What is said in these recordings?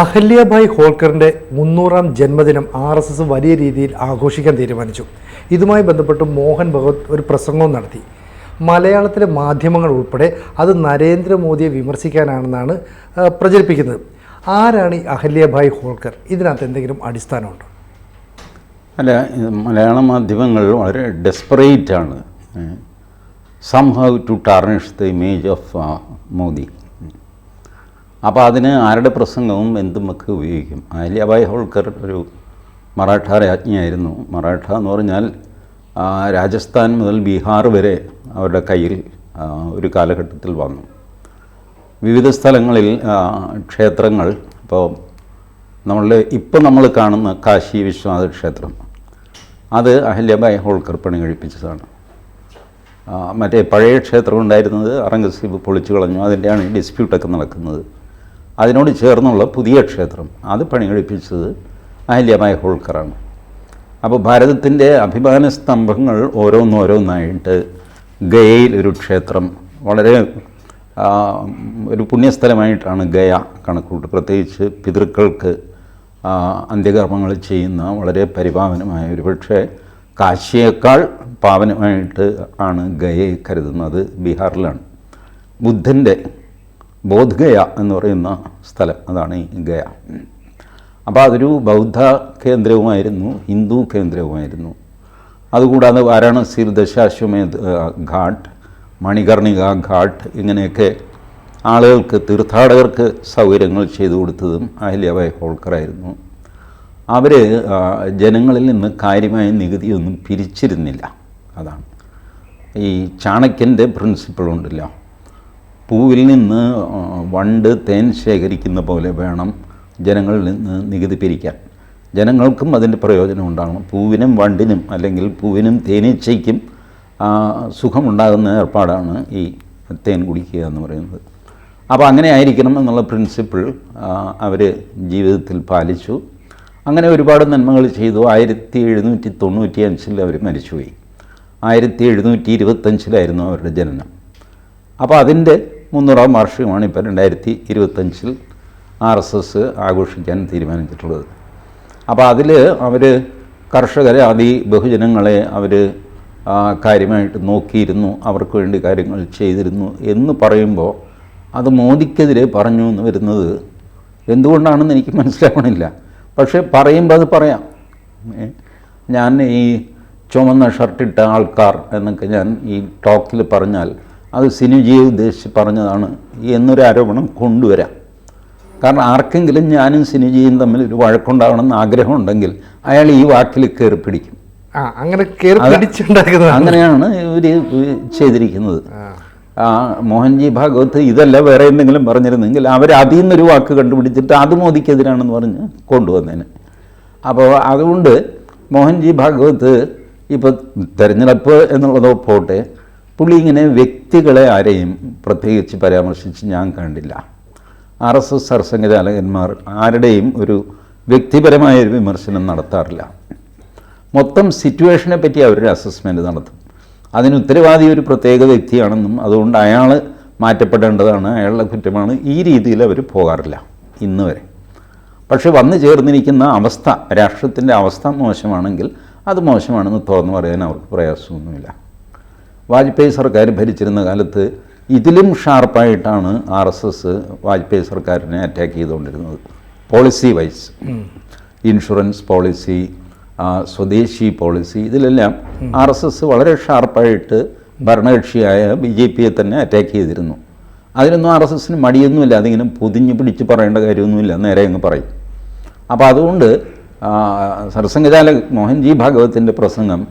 അഹല്യാഭായ് ഹോൾക്കറിന്റെ മുന്നൂറാം ജന്മദിനം R S S വലിയ രീതിയിൽ ആഘോഷിക്കാൻ തീരുമാനിച്ചു. ഇതുമായി ബന്ധപ്പെട്ട് മോഹൻ ഭഗവത് ഒരു പ്രസംഗവും നടത്തി. മലയാളത്തിലെ മാധ്യമങ്ങൾ ഉൾപ്പെടെ അത് നരേന്ദ്രമോദിയെ വിമർശിക്കാനാണെന്നാണ് പ്രചരിപ്പിക്കുന്നത്. ആരാണ് ഈ അഹല്യാഭായ് ഹോൾക്കർ? ഇതിനകത്ത് എന്തെങ്കിലും അടിസ്ഥാനമുണ്ടോ? അല്ല മലയാള മാധ്യമങ്ങൾ വളരെ ഡെസ്പറേറ്റ് ആണ്. Somehow to tarnish the image of Modi. അപ്പോൾ അതിന് ആരുടെ പ്രസംഗവും എന്തുമൊക്കെ ഉപയോഗിക്കും. അഹല്യാബായ് ഹോൾക്കർ ഒരു മറാഠ രാജ്ഞിയായിരുന്നു. മറാഠ എന്ന് പറഞ്ഞാൽ രാജസ്ഥാൻ മുതൽ ബീഹാർ വരെ അവരുടെ കയ്യിൽ ഒരു കാലഘട്ടത്തിൽ വന്നു. വിവിധ സ്ഥലങ്ങളിൽ ക്ഷേത്രങ്ങൾ ഇപ്പോൾ നമ്മളുടെ ഇപ്പം നമ്മൾ കാണുന്ന കാശി വിശ്വനാഥ ക്ഷേത്രം അത് അഹല്യബായ് ഹോൾക്കർ പണി കഴിപ്പിച്ചതാണ്. മറ്റേ പഴയ ക്ഷേത്രം ഉണ്ടായിരുന്നത് അറംഗസീബ് പൊളിച്ചു കളഞ്ഞു. അതിന്റെയാണ് ഡിസ്പ്യൂട്ടൊക്കെ നടക്കുന്നത്. അതിനോട് ചേർന്നുള്ള പുതിയ ക്ഷേത്രം. അത് പണി കഴിപ്പിച്ചത് അഹല്യബായ് ഹോൾക്കറാണ്. അപ്പോൾ ഭാരതത്തിന്റെ അഭിമാന സ്തംഭങ്ങൾ ഓരോന്നോരോന്നായിട്ട് ഗയയിൽ ഒരു ക്ഷേത്രം. വളരെ ഒരു പുണ്യസ്ഥലമായിട്ടാണ് ഗയ കണക്കൂട്ട് പ്രത്യേകിച്ച് പിതൃക്കൾക്ക് അന്ത്യകർമ്മങ്ങൾ ചെയ്യുന്ന വളരെ പരിപാവനമായ ഒരു പക്ഷേ കാശിയേക്കാൾ പാവനമായിട്ട് ആണ് ഗയയെ കരുതുന്നത് ബീഹാറിലാണ്. ബുദ്ധന്റെ ബോധ്ഗയ എന്ന് പറയുന്ന സ്ഥലം. അതാണ് ഈ ഗയ. അപ്പോൾ അതൊരു ബൗദ്ധ കേന്ദ്രവുമായിരുന്നു ഹിന്ദു കേന്ദ്രവുമായിരുന്നു. അതുകൂടാതെ വാരാണസിയിൽ ദശാശ്വമേധ ഘാട്ട് മണികർണിക ഘാട്ട് ഇങ്ങനെയൊക്കെ ആളുകൾക്ക് തീർത്ഥാടകർക്ക് സൗകര്യങ്ങൾ ചെയ്തു കൊടുത്തതും അഹല്യാബായ് ഹോൾക്കറായിരുന്നു. അവർ ജനങ്ങളിൽ നിന്ന് കാര്യമായ നികുതിയൊന്നും പിരിച്ചിരുന്നില്ല. അതാണ്. ഈ ചാണക്യന്റെ പ്രിൻസിപ്പിൾ ഉണ്ടല്ലോ പൂവിൽ നിന്ന് വണ്ട് തേൻ ശേഖരിക്കുന്ന പോലെ വേണം ജനങ്ങളിൽ നിന്ന് നികുതി പിരിക്കാൻ ജനങ്ങൾക്കും അതിന്റെ പ്രയോജനം ഉണ്ടാകണം. പൂവിനും വണ്ടിനും അല്ലെങ്കിൽ പൂവിനും തേനീച്ചയ്ക്കും സുഖമുണ്ടാകുന്ന ഏർപ്പാടാണ് ഈ തേൻ കുടിക്കുക എന്ന് പറയുന്നത്. അപ്പോൾ അങ്ങനെ ആയിരിക്കണം എന്നുള്ള പ്രിൻസിപ്പിൾ അവർ ജീവിതത്തിൽ പാലിച്ചു. അങ്ങനെ ഒരുപാട് നന്മകൾ ചെയ്തു. ആയിരത്തി എഴുന്നൂറ്റി തൊണ്ണൂറ്റി അഞ്ചിൽ അവർ മരിച്ചുപോയി. ആയിരത്തി എഴുന്നൂറ്റി ഇരുപത്തഞ്ചിലായിരുന്നു അവരുടെ ജനനം. അപ്പോൾ അതിന്റെ മുന്നൂറാം വാർഷികമാണ് ഇപ്പോൾ രണ്ടായിരത്തി ഇരുപത്തഞ്ചിൽ ആർ എസ് എസ് ആഘോഷിക്കാൻ തീരുമാനിച്ചിട്ടുള്ളത്. അപ്പോൾ അതിൽ അവർ കർഷകരെ അതി ബഹുജനങ്ങളെ അവർ കാര്യമായിട്ട് നോക്കിയിരുന്നു അവർക്ക് വേണ്ടി കാര്യങ്ങൾ ചെയ്തിരുന്നു എന്ന് പറയുമ്പോൾ അത് മോദിക്കെതിരെ പറഞ്ഞു എന്ന് വരുന്നത് എന്തുകൊണ്ടാണെന്ന് എനിക്ക് മനസ്സിലാവണില്ല. പക്ഷേ പറയുമ്പോൾ അത് പറയാം. ഞാൻ ഈ ചുമന്ന ഷർട്ടിട്ട ആൾക്കാർ എന്നൊക്കെ ഞാൻ ഈ ടോക്കിൽ പറഞ്ഞാൽ അത് സിനുജിയെ ഉദ്ദേശിച്ച് പറഞ്ഞതാണ് എന്നൊരു ആരോപണം കൊണ്ടുവരാം. കാരണം ആർക്കെങ്കിലും ഞാനും സിനുജിയും തമ്മിൽ ഒരു വഴക്കുണ്ടാവണമെന്ന് ആഗ്രഹമുണ്ടെങ്കിൽ അയാൾ ഈ വാക്കിൽ കയറി പിടിക്കും. അങ്ങനെ അങ്ങനെയാണ് ഇവർ ചെയ്തിരിക്കുന്നത്. ആ. മോഹൻജി ഭാഗവത്ത് ഇതല്ല വേറെ എന്തെങ്കിലും പറഞ്ഞിരുന്നെങ്കിൽ അവർ അതിൽ നിന്നൊരു വാക്ക് കണ്ടുപിടിച്ചിട്ട് അത് മോദിക്കെതിരാണെന്ന് പറഞ്ഞ് കൊണ്ടുവന്നേനെ. അപ്പോൾ അതുകൊണ്ട് മോഹൻജി ഭാഗവത്ത് ഇപ്പോൾ തെരഞ്ഞെടുപ്പ് എന്നുള്ളതോ പോട്ടെ പുള്ളി ഇങ്ങനെ വ്യക്തികളെ ആരെയും പ്രത്യേകിച്ച് പരാമർശിച്ച് ഞാൻ കണ്ടില്ല. ആർ എസ് എസ് സർസംഘചാലകന്മാർ ആരുടെയും ഒരു വ്യക്തിപരമായ ഒരു വിമർശനം നടത്താറില്ല. മൊത്തം സിറ്റുവേഷനെ പറ്റി അവരൊരു അസസ്മെന്റ് നടത്തും. അതിന് ഉത്തരവാദി ഒരു പ്രത്യേക വ്യക്തിയാണെന്നും അതുകൊണ്ട് അയാൾ മാറ്റപ്പെടേണ്ടതാണ് അയാളുടെ കുറ്റമാണ് ഈ രീതിയിൽ അവർ പോകാറില്ല ഇന്ന് വരെ. പക്ഷേ വന്നു ചേർന്നിരിക്കുന്ന അവസ്ഥ രാഷ്ട്രത്തിന്റെ അവസ്ഥ മോശമാണെങ്കിൽ അത് മോശമാണെന്ന് തുറന്നു പറയാൻ അവർക്ക് പ്രയാസമൊന്നുമില്ല. വാജ്പേയി സർക്കാർ ഭരിച്ചിരുന്ന കാലത്ത് ഇതിലും ഷാർപ്പായിട്ടാണ് ആർ എസ് എസ് വാജ്പേയി സർക്കാരിനെ അറ്റാക്ക് ചെയ്തുകൊണ്ടിരുന്നത്. Policy wise insurance policy swadeshi policy ഇതിലെല്ലാം ആർ എസ് എസ് വളരെ ഷാർപ്പായിട്ട് ഭരണകക്ഷിയായ ബി ജെ പിയെ തന്നെ അറ്റാക്ക് ചെയ്തിരുന്നു. അതിനൊന്നും ആർ എസ് എസിന് മടിയൊന്നുമില്ല. അതിങ്ങനെ പൊതിഞ്ഞ് പിടിച്ച് പറയേണ്ട കാര്യമൊന്നുമില്ല. നേരെ അങ്ങ് പറയും. അപ്പോൾ അതുകൊണ്ട് സർസംഘചാലക് മോഹൻജി ഭാഗവത്തിന്റെ പ്രസംഗം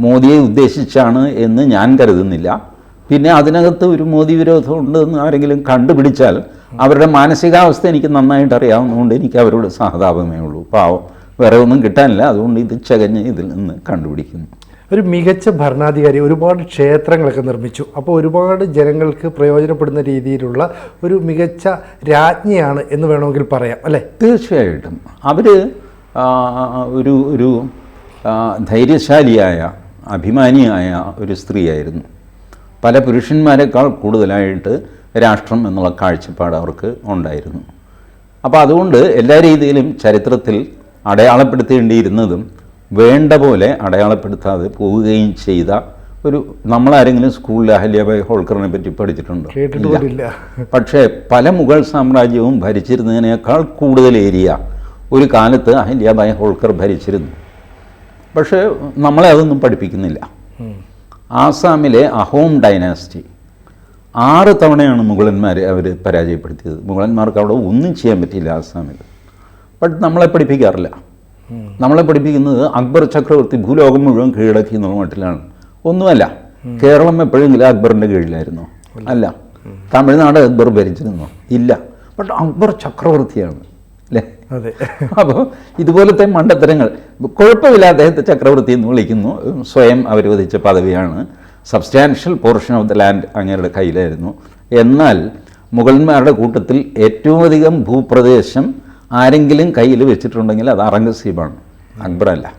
മോദിയെ ഉദ്ദേശിച്ചാണ് എന്ന് ഞാൻ കരുതുന്നില്ല. പിന്നെ അതിനകത്ത് ഒരു മോദി വിരോധം ഉണ്ടെന്ന് ആരെങ്കിലും കണ്ടുപിടിച്ചാൽ അവരുടെ മാനസികാവസ്ഥ എനിക്ക് നന്നായിട്ട് അറിയാവുന്നതുകൊണ്ട് എനിക്ക് അവരോട് സഹതാപമേ ഉള്ളൂ. പാവം. വേറെ ഒന്നും കിട്ടാനില്ല. അതുകൊണ്ട് ഇത് ചകഞ്ഞ് ഇതിൽ നിന്ന് കണ്ടുപിടിക്കുന്നു. ഒരു മികച്ച ഭരണാധികാരി ഒരുപാട് ക്ഷേത്രങ്ങളൊക്കെ നിർമ്മിച്ചു. അപ്പോൾ ഒരുപാട് ജനങ്ങൾക്ക് പ്രയോജനപ്പെടുന്ന രീതിയിലുള്ള ഒരു മികച്ച രാജ്ഞിയാണ് എന്ന് വേണമെങ്കിൽ പറയാം അല്ലേ? തീർച്ചയായിട്ടും. അവർ ഒരു ഒരു ധൈര്യശാലിയായ അഭിമാനിയായ ഒരു സ്ത്രീയായിരുന്നു. പല പുരുഷന്മാരെക്കാൾ കൂടുതലായിട്ട് രാഷ്ട്രം എന്നുള്ള കാഴ്ചപ്പാട് അവർക്ക് ഉണ്ടായിരുന്നു. അപ്പോൾ അതുകൊണ്ട് എല്ലാ രീതിയിലും ചരിത്രത്തിൽ അടയാളപ്പെടുത്തേണ്ടിയിരുന്നതും വേണ്ട പോലെ അടയാളപ്പെടുത്താതെ പോവുകയും ചെയ്ത ഒരു നമ്മളാരെങ്കിലും സ്കൂളിൽ അഹല്യാബായ് ഹോൾക്കറിനെ പറ്റി പഠിച്ചിട്ടുണ്ടോ? ഇല്ല. പക്ഷേ പല മുഗൾ സാമ്രാജ്യവും ഭരിച്ചിരുന്നതിനേക്കാൾ കൂടുതൽ ഏരിയ ഒരു കാലത്ത് അഹല്യാബായ് ഹോൾക്കർ ഭരിച്ചിരുന്നു. പക്ഷേ നമ്മളെ അതൊന്നും പഠിപ്പിക്കുന്നില്ല. ആസാമിലെ അഹോം ഡൈനാസ്റ്റി ആറ് തവണയാണ് മുഗളന്മാർ അവർ പരാജയപ്പെടുത്തിയത്. മുഗളന്മാർക്ക് അവിടെ ഒന്നും ചെയ്യാൻ പറ്റിയില്ല ആസാമിൽ. ബട്ട് നമ്മളെ പഠിപ്പിക്കാറില്ല. നമ്മളെ പഠിപ്പിക്കുന്നത് അക്ബർ ചക്രവർത്തി ഭൂലോകം മുഴുവൻ കീഴടക്കി എന്നുള്ള മട്ടിലാണ്. ഒന്നുമല്ല. കേരളം എപ്പോഴെങ്കിലും അക്ബറിന്റെ കീഴിലായിരുന്നു. അല്ല. തമിഴ്നാട് അക്ബർ ഭരിച്ചിരുന്നോ. ഇല്ല. ബട്ട് അക്ബർ ചക്രവർത്തിയാണ്. അതെ. അപ്പോൾ ഇതുപോലത്തെ മണ്ടത്തരങ്ങൾ കുഴപ്പമില്ല അദ്ദേഹത്തെ ചക്രവർത്തി എന്ന് വിളിക്കുന്നു. സ്വയം അവരോധിച്ച പദവിയാണ്. Substantial portion of the land അങ്ങേരുടെ കയ്യിലായിരുന്നു. എന്നാൽ മുഗൾമാരുടെ കൂട്ടത്തിൽ ഏറ്റവും അധികം ഭൂപ്രദേശം ആരെങ്കിലും കയ്യിൽ വെച്ചിട്ടുണ്ടെങ്കിൽ അത് അറംഗസീബാണ്. അക്ബറല്ല.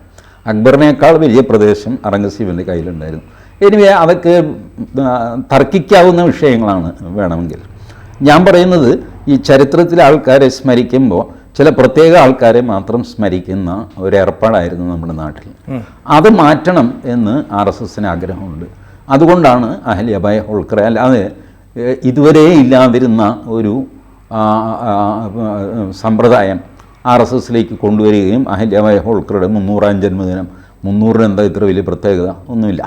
അക്ബറിനേക്കാൾ വലിയ പ്രദേശം അറംഗസീബിന്റെ കയ്യിലുണ്ടായിരുന്നു. എനിവേ അതൊക്കെ തർക്കിക്കാവുന്ന വിഷയങ്ങളാണ് വേണമെങ്കിൽ. ഞാൻ പറയുന്നത് ഈ ചരിത്രത്തിലെ ആൾക്കാരെ സ്മരിക്കുമ്പോൾ ചില പ്രത്യേക ആൾക്കാരെ മാത്രം സ്മരിക്കുന്ന ഒരു ഏർപ്പാടായിരുന്നു നമ്മുടെ നാട്ടിൽ. അത് മാറ്റണം എന്ന് ആർ എസ് എസിന് ആഗ്രഹമുണ്ട് അതുകൊണ്ടാണ് അഹല്യബായ് ഹോൾക്കറെ അല്ലാതെ ഇതുവരെ ഇല്ലാതിരുന്ന ഒരു സമ്പ്രദായം ആർ എസ് എസിലേക്ക് കൊണ്ടുവരികയും അഹല്യബായ് ഹോൾക്കറുടെ മുന്നൂറാം ജന്മദിനം മുന്നൂറിന് എന്താ ഇത്ര വലിയ പ്രത്യേകത? ഒന്നുമില്ല.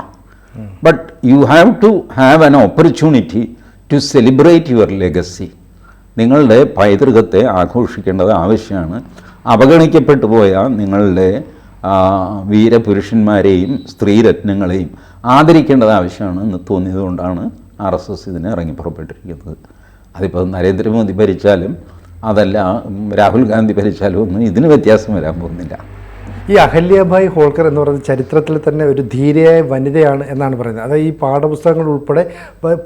But you have to have an opportunity to celebrate your legacy നിങ്ങളുടെ പൈതൃകത്തെ ആഘോഷിക്കേണ്ടത് ആവശ്യമാണ്. അവഗണിക്കപ്പെട്ടു പോയ നിങ്ങളുടെ വീരപുരുഷന്മാരെയും സ്ത്രീരത്നങ്ങളെയും ആദരിക്കേണ്ടത് ആവശ്യമാണ് എന്ന് തോന്നിയതുകൊണ്ടാണ് ആർ എസ് എസ് ഇതിനെ ഇറങ്ങി പുറപ്പെട്ടിരിക്കുന്നത് അതിപ്പോൾ നരേന്ദ്രമോദി ഭരിച്ചാലും അതല്ല രാഹുൽ ഗാന്ധി ഭരിച്ചാലും ഒന്നും ഇതിന് വ്യത്യാസം വരാൻ പോകുന്നില്ല. ഈ അഹല്യഭായ് ഹോൾക്കർ എന്ന് പറയുന്നത് ചരിത്രത്തിൽ തന്നെ ഒരു ധീരയായ വനിതയാണ് എന്നാണ് പറയുന്നത്. അതായത് ഈ പാഠപുസ്തകങ്ങൾ ഉൾപ്പെടെ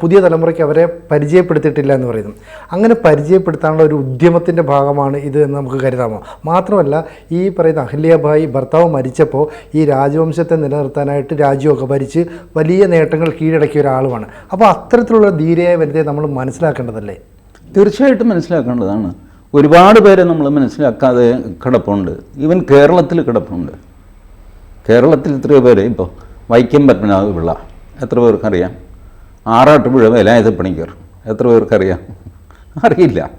പുതിയ തലമുറയ്ക്ക് അവരെ പരിചയപ്പെടുത്തിയിട്ടില്ല എന്ന് പറയുന്നു. അങ്ങനെ പരിചയപ്പെടുത്താനുള്ള ഒരു ഉദ്യമത്തിന്റെ ഭാഗമാണ് ഇത് എന്ന് നമുക്ക് കരുതാമോ? മാത്രമല്ല ഈ പറയുന്ന അഹല്യഭായ് ഭർത്താവ് മരിച്ചപ്പോൾ ഈ രാജവംശത്തെ നിലനിർത്താനായിട്ട് രാജ്യമൊക്കെ ഭരിച്ച് വലിയ നേട്ടങ്ങൾ കീഴടക്കിയ ഒരാളുമാണ്. അപ്പോൾ അത്തരത്തിലുള്ള ധീരയായ വനിതയെ നമ്മൾ മനസ്സിലാക്കേണ്ടതല്ലേ? തീർച്ചയായിട്ടും മനസ്സിലാക്കേണ്ടതാണ്. ഒരുപാട് പേരെ നമ്മൾ മനസ്സിലാക്കാതെ കിടപ്പുണ്ട്. ഈവൻ കേരളത്തിൽ കിടപ്പുണ്ട്. കേരളത്തിൽ എത്രയോ പേര് ഇപ്പോൾ വൈക്കം പത്മനാഭ പിള്ള എത്ര പേർക്കറിയാം? ആറാട്ടുപുഴ വേലായുധ പണിക്കർ. എത്ര പേർക്കറിയാം? അറിയില്ല.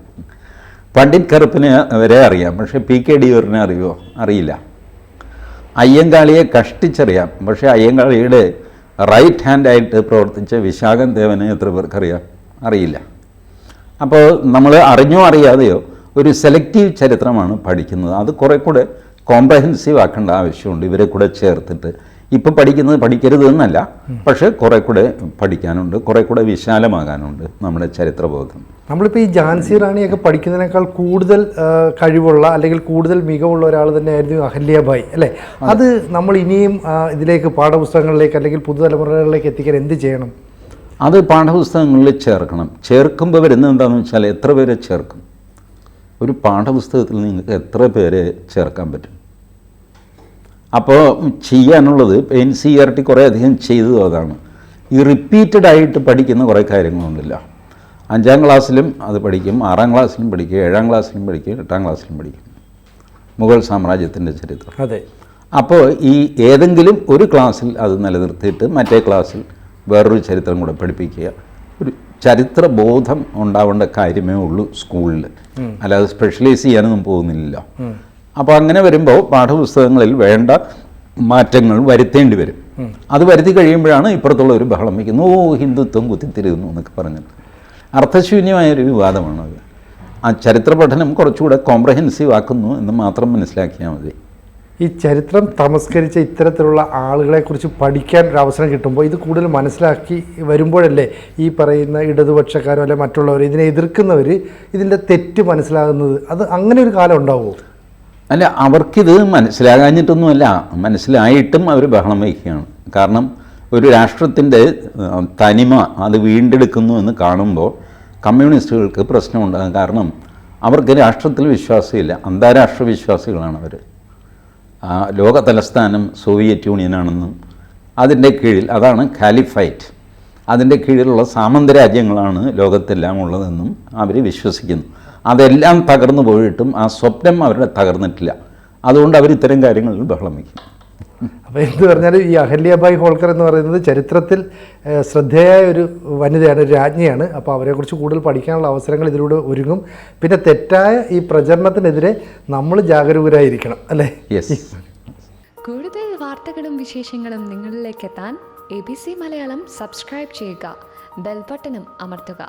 പണ്ഡിറ്റ് കറുപ്പിന് വരെ അറിയാം. പക്ഷേ പി കെ ഡിയൂറിനെ അറിയുമോ അറിയില്ല. അയ്യങ്കാളിയെ കഷ്ടിച്ചറിയാം. പക്ഷേ അയ്യങ്കാളിയുടെ റൈറ്റ് ഹാൻഡായിട്ട് പ്രവർത്തിച്ച വിശാഖൻ ദേവനെ എത്ര പേർക്കറിയാം? അറിയില്ല. അപ്പോൾ നമ്മൾ അറിഞ്ഞോ അറിയാതെയോ ഒരു സെലക്റ്റീവ് ചരിത്രമാണ് പഠിക്കുന്നത്. അത് കുറേ കൂടെ കോംപ്രഹെൻസീവ് ആക്കേണ്ട ആവശ്യമുണ്ട്. ഇവരെ കൂടെ ചേർത്തിട്ട്. ഇപ്പോൾ പഠിക്കുന്നത് പഠിക്കരുത് എന്നല്ല. പക്ഷേ കുറേ കൂടെ പഠിക്കാനുണ്ട്. കുറേ കൂടെ വിശാലമാകാനുണ്ട് നമ്മുടെ ചരിത്രബോധം. നമ്മളിപ്പോൾ ഈ ജാൻസി റാണിയൊക്കെ പഠിക്കുന്നതിനേക്കാൾ കൂടുതൽ കഴിവുള്ള അല്ലെങ്കിൽ കൂടുതൽ മികവുള്ള ഒരാൾ തന്നെയായിരുന്നു അഹല്യാബായി അല്ലേ? അത് നമ്മൾ ഇനിയും ഇതിലേക്ക് പാഠപുസ്തകങ്ങളിലേക്ക് അല്ലെങ്കിൽ പുതുതലമുറകളിലേക്ക് എത്തിക്കാൻ എന്ത് ചെയ്യണം? അത് പാഠപുസ്തകങ്ങളിൽ ചേർക്കണം. ചേർക്കുമ്പോൾ വരുന്നത് എന്താണെന്ന് വെച്ചാൽ എത്ര പേരെ ചേർക്കും? ഒരു പാഠപുസ്തകത്തിൽ നിങ്ങൾക്ക് എത്ര പേരെ ചേർക്കാൻ പറ്റും? അപ്പോൾ ചെയ്യാനുള്ളത് എൻ സി ആർ ടി കുറേ അധികം ചെയ്തതും അതാണ്. ഈ റിപ്പീറ്റഡ് ആയിട്ട് പഠിക്കുന്ന കുറേ കാര്യങ്ങളൊന്നുമില്ല അഞ്ചാം ക്ലാസ്സിലും അത് പഠിക്കും ആറാം ക്ലാസ്സിലും പഠിക്കും ഏഴാം ക്ലാസ്സിലും പഠിക്കും എട്ടാം ക്ലാസ്സിലും പഠിക്കും. മുഗൾ സാമ്രാജ്യത്തിന്റെ ചരിത്രം. അതെ. അപ്പോൾ ഈ ഏതെങ്കിലും ഒരു ക്ലാസ്സിൽ അത് നിലനിർത്തിയിട്ട് മറ്റേ ക്ലാസ്സിൽ വേറൊരു ചരിത്രം കൂടെ പഠിപ്പിക്കുക. ഒരു ചരിത്ര ബോധം ഉണ്ടാവേണ്ട കാര്യമേ ഉള്ളൂ സ്കൂളിൽ. അല്ലാതെ സ്പെഷ്യലൈസ് ചെയ്യാനൊന്നും പോകുന്നില്ലല്ലോ. അപ്പോൾ അങ്ങനെ വരുമ്പോൾ പാഠപുസ്തകങ്ങളിൽ വേണ്ട മാറ്റങ്ങൾ വരുത്തേണ്ടി വരും. അത് വരുത്തി കഴിയുമ്പോഴാണ് ഇപ്പുറത്തുള്ള ഒരു ബഹളം വയ്ക്കുന്നത്. ഓ ഹിന്ദുത്വം കുത്തിത്തിരുന്നു എന്നൊക്കെ പറഞ്ഞിട്ട്. അർത്ഥശൂന്യമായൊരു വിവാദമാണത്. ആ ചരിത്ര പഠനം കുറച്ചുകൂടെ കോംപ്രഹെൻസീവ് ആക്കുന്നു എന്ന് മാത്രം മനസ്സിലാക്കിയാൽ മതി. ഈ ചരിത്രം തമസ്കരിച്ച ഇത്തരത്തിലുള്ള ആളുകളെക്കുറിച്ച് പഠിക്കാൻ ഒരു അവസരം കിട്ടുമ്പോൾ ഇത് കൂടുതൽ മനസ്സിലാക്കി വരുമ്പോഴല്ലേ ഈ പറയുന്ന ഇടതുപക്ഷക്കാരോ അല്ലെ മറ്റുള്ളവർ ഇതിനെ എതിർക്കുന്നവർ ഇതിന്റെ തെറ്റ് മനസ്സിലാകുന്നത്? അത് അങ്ങനെ ഒരു കാലം ഉണ്ടാവുമോ? അല്ല അവർക്കിത് മനസ്സിലാകാഞ്ഞിട്ടൊന്നുമല്ല. മനസ്സിലായിട്ടും അവർ ബഹളം വയ്ക്കുകയാണ്. കാരണം ഒരു രാഷ്ട്രത്തിന്റെ തനിമ അത് വീണ്ടെടുക്കുന്നു എന്ന് കാണുമ്പോൾ കമ്മ്യൂണിസ്റ്റുകൾക്ക് പ്രശ്നമുണ്ടാകും. കാരണം അവർക്ക് രാഷ്ട്രത്തിൽ വിശ്വാസമില്ല. അന്താരാഷ്ട്ര വിശ്വാസികളാണ് അവർ ലോക തലസ്ഥാനം സോവിയറ്റ് യൂണിയനാണെന്നും അതിന്റെ കീഴിൽ അതാണ് കാലിഫൈറ്റ്. അതിന്റെ കീഴിലുള്ള സാമന്ത രാജ്യങ്ങളാണ് ലോകത്തെല്ലാം ഉള്ളതെന്നും അവർ വിശ്വസിക്കുന്നു. അതെല്ലാം തകർന്നു പോയിട്ടും ആ സ്വപ്നം അവരുടെ തകർന്നിട്ടില്ല. അതുകൊണ്ട് അവർ ഇത്തരം കാര്യങ്ങളിൽ ബഹളം വയ്ക്കും. അപ്പോൾ എന്ത് പറഞ്ഞാലും ഈ അഹല്യാബായി ഹോൾക്കർ എന്ന് പറയുന്നത് ചരിത്രത്തിൽ ശ്രദ്ധേയായ ഒരു വനിതയാണ് ഒരു രാജ്ഞിയാണ്. അപ്പോൾ അവരെക്കുറിച്ച് കൂടുതൽ പഠിക്കാനുള്ള അവസരങ്ങൾ ഇതിലൂടെ ഒരുങ്ങും. പിന്നെ തെറ്റായ ഈ പ്രചരണത്തിനെതിരെ നമ്മൾ ജാഗരൂകരായിരിക്കണം അല്ലേ? യെസ് കൂടുതൽ വാർത്തകളും വിശേഷങ്ങളും നിങ്ങളിലേക്ക് എത്താൻ A B C Malayalam subscribe ചെയ്യുക. ബെൽബട്ടനും അമർത്തുക.